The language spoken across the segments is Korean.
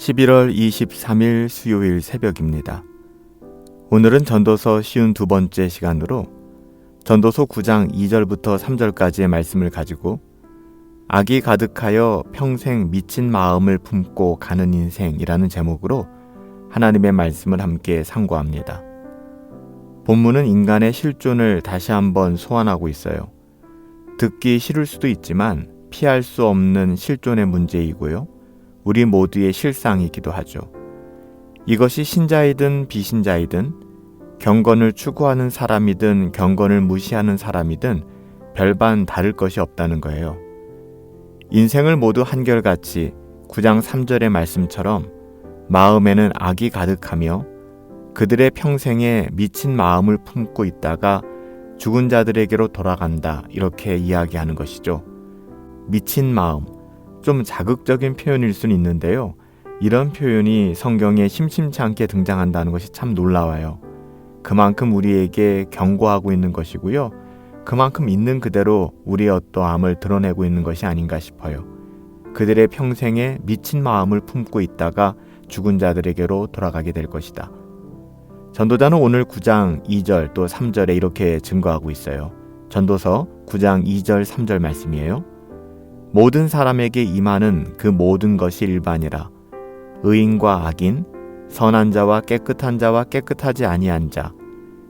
11월 23일 수요일 새벽입니다. 오늘은 전도서 쉬운 두 번째 시간으로 전도서 9장 2절부터 3절까지의 말씀을 가지고 악이 가득하여 평생 미친 마음을 품고 가는 인생이라는 제목으로 하나님의 말씀을 함께 상고합니다. 본문은 인간의 실존을 다시 한번 소환하고 있어요. 듣기 싫을 수도 있지만 피할 수 없는 실존의 문제이고요. 우리 모두의 실상이기도 하죠. 이것이 신자이든 비신자이든 경건을 추구하는 사람이든 경건을 무시하는 사람이든 별반 다를 것이 없다는 거예요. 인생을 모두 한결같이 9장 3절의 말씀처럼 마음에는 악이 가득하며 그들의 평생에 미친 마음을 품고 있다가 죽은 자들에게로 돌아간다. 이렇게 이야기하는 것이죠. 미친 마음. 좀 자극적인 표현일 수는 있는데요. 이런 표현이 성경에 심심치 않게 등장한다는 것이 참 놀라워요. 그만큼 우리에게 경고하고 있는 것이고요. 그만큼 있는 그대로 우리의 어떠함을 드러내고 있는 것이 아닌가 싶어요. 그들의 평생에 미친 마음을 품고 있다가 죽은 자들에게로 돌아가게 될 것이다. 전도자는 오늘 9장 2절 또 3절에 이렇게 증거하고 있어요. 전도서 9장 2절 3절 말씀이에요. 모든 사람에게 임하는 그 모든 것이 일반이라 의인과 악인 선한 자와 깨끗한 자와 깨끗하지 아니한 자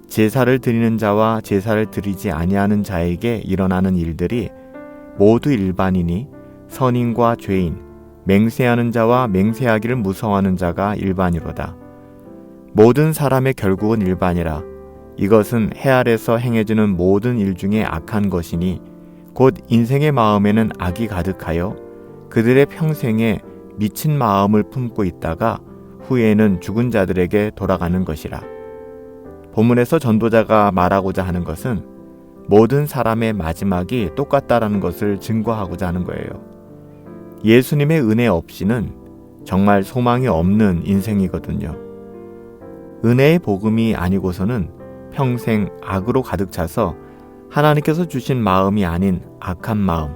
제사를 드리는 자와 제사를 드리지 아니하는 자에게 일어나는 일들이 모두 일반이니 선인과 죄인 맹세하는 자와 맹세하기를 무서워하는 자가 일반이로다. 모든 사람의 결국은 일반이라 이것은 해 아래서 행해지는 모든 일 중에 악한 것이니 곧 인생의 마음에는 악이 가득하여 그들의 평생에 미친 마음을 품고 있다가 후에는 죽은 자들에게 돌아가는 것이라. 본문에서 전도자가 말하고자 하는 것은 모든 사람의 마지막이 똑같다라는 것을 증거하고자 하는 거예요. 예수님의 은혜 없이는 정말 소망이 없는 인생이거든요. 은혜의 복음이 아니고서는 평생 악으로 가득 차서 하나님께서 주신 마음이 아닌 악한 마음.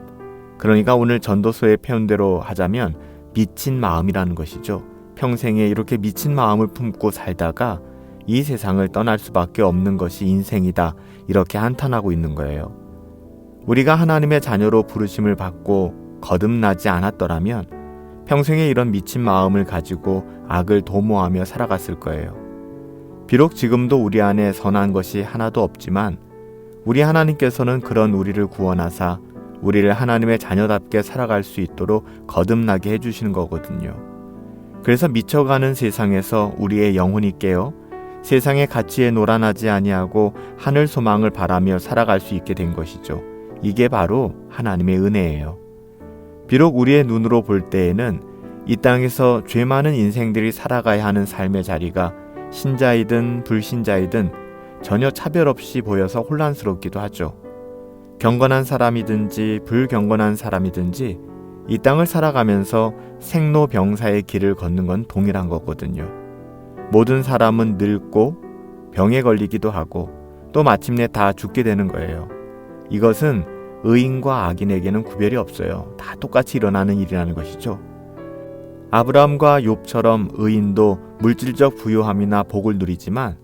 그러니까 오늘 전도서의 표현대로 하자면 미친 마음이라는 것이죠. 평생에 이렇게 미친 마음을 품고 살다가 이 세상을 떠날 수밖에 없는 것이 인생이다. 이렇게 한탄하고 있는 거예요. 우리가 하나님의 자녀로 부르심을 받고 거듭나지 않았더라면 평생에 이런 미친 마음을 가지고 악을 도모하며 살아갔을 거예요. 비록 지금도 우리 안에 선한 것이 하나도 없지만 우리 하나님께서는 그런 우리를 구원하사 우리를 하나님의 자녀답게 살아갈 수 있도록 거듭나게 해주시는 거거든요. 그래서 미쳐가는 세상에서 우리의 영혼이 깨어 세상의 가치에 노란하지 아니하고 하늘 소망을 바라며 살아갈 수 있게 된 것이죠. 이게 바로 하나님의 은혜예요. 비록 우리의 눈으로 볼 때에는 이 땅에서 죄 많은 인생들이 살아가야 하는 삶의 자리가 신자이든 불신자이든 전혀 차별 없이 보여서 혼란스럽기도 하죠. 경건한 사람이든지 불경건한 사람이든지 이 땅을 살아가면서 생로병사의 길을 걷는 건 동일한 거거든요. 모든 사람은 늙고 병에 걸리기도 하고 또 마침내 다 죽게 되는 거예요. 이것은 의인과 악인에게는 구별이 없어요. 다 똑같이 일어나는 일이라는 것이죠. 아브라함과 욥처럼 의인도 물질적 부유함이나 복을 누리지만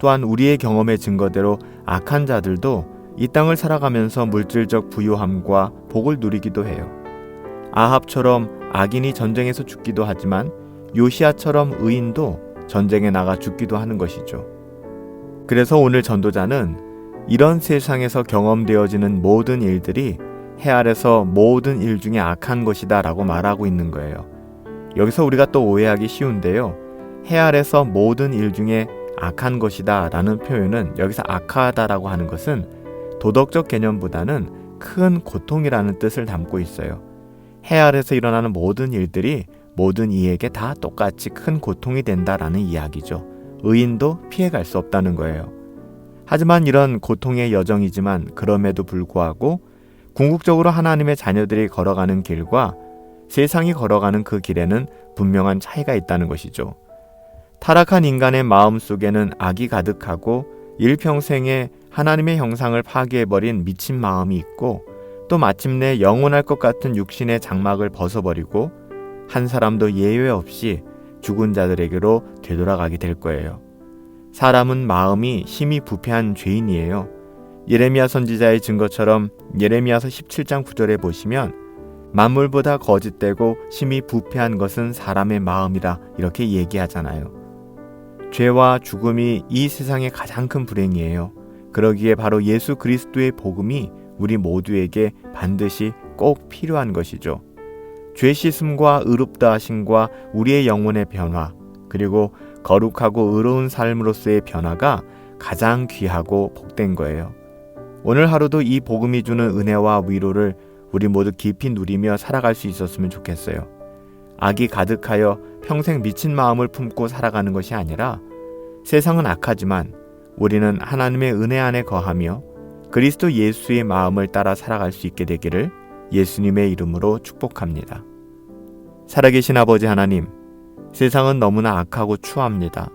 또한 우리의 경험의 증거대로 악한 자들도 이 땅을 살아가면서 물질적 부유함과 복을 누리기도 해요. 아합처럼 악인이 전쟁에서 죽기도 하지만 요시아처럼 의인도 전쟁에 나가 죽기도 하는 것이죠. 그래서 오늘 전도자는 이런 세상에서 경험되어지는 모든 일들이 해 아래서 모든 일 중에 악한 것이다 라고 말하고 있는 거예요. 여기서 우리가 또 오해하기 쉬운데요. 해 아래서 모든 일 중에 악한 것이다 라는 표현은 여기서 악하다라고 하는 것은 도덕적 개념보다는 큰 고통이라는 뜻을 담고 있어요. 해 아래서 일어나는 모든 일들이 모든 이에게 다 똑같이 큰 고통이 된다라는 이야기죠. 의인도 피해갈 수 없다는 거예요. 하지만 이런 고통의 여정이지만 그럼에도 불구하고 궁극적으로 하나님의 자녀들이 걸어가는 길과 세상이 걸어가는 그 길에는 분명한 차이가 있다는 것이죠. 타락한 인간의 마음 속에는 악이 가득하고 일평생에 하나님의 형상을 파괴해버린 미친 마음이 있고 또 마침내 영원할 것 같은 육신의 장막을 벗어버리고 한 사람도 예외 없이 죽은 자들에게로 되돌아가게 될 거예요. 사람은 마음이 심히 부패한 죄인이에요. 예레미야 선지자의 증거처럼 예레미야서 17장 9절에 보시면 만물보다 거짓되고 심히 부패한 것은 사람의 마음이라 이렇게 얘기하잖아요. 죄와 죽음이 이 세상의 가장 큰 불행이에요. 그러기에 바로 예수 그리스도의 복음이 우리 모두에게 반드시 꼭 필요한 것이죠. 죄 씻음과 의롭다 하심과 우리의 영혼의 변화, 그리고 거룩하고 의로운 삶으로서의 변화가 가장 귀하고 복된 거예요. 오늘 하루도 이 복음이 주는 은혜와 위로를 우리 모두 깊이 누리며 살아갈 수 있었으면 좋겠어요. 악이 가득하여 평생 미친 마음을 품고 살아가는 것이 아니라 세상은 악하지만 우리는 하나님의 은혜 안에 거하며 그리스도 예수의 마음을 따라 살아갈 수 있게 되기를 예수님의 이름으로 축복합니다. 살아계신 아버지 하나님, 세상은 너무나 악하고 추합니다.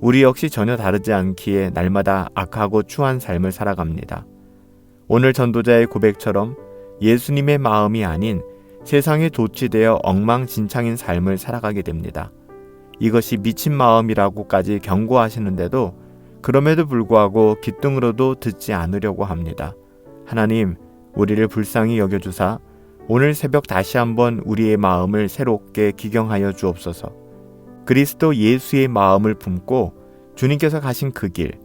우리 역시 전혀 다르지 않기에 날마다 악하고 추한 삶을 살아갑니다. 오늘 전도자의 고백처럼 예수님의 마음이 아닌 세상에 도취되어 엉망진창인 삶을 살아가게 됩니다. 이것이 미친 마음이라고까지 경고하시는데도 그럼에도 불구하고 기뚱으로도 듣지 않으려고 합니다. 하나님, 우리를 불쌍히 여겨주사 오늘 새벽 다시 한번 우리의 마음을 새롭게 기경하여 주옵소서. 그리스도 예수의 마음을 품고 주님께서 가신 그 길,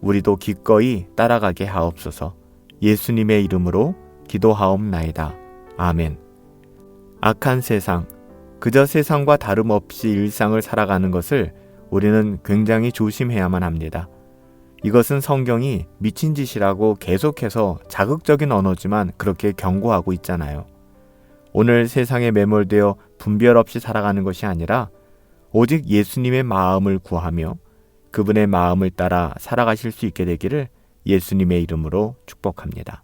우리도 기꺼이 따라가게 하옵소서. 예수님의 이름으로 기도하옵나이다. 아멘. 악한 세상, 그저 세상과 다름없이 일상을 살아가는 것을 우리는 굉장히 조심해야만 합니다. 이것은 성경이 미친 짓이라고 계속해서 자극적인 언어지만 그렇게 경고하고 있잖아요. 오늘 세상에 매몰되어 분별 없이 살아가는 것이 아니라 오직 예수님의 마음을 구하며 그분의 마음을 따라 살아가실 수 있게 되기를 예수님의 이름으로 축복합니다.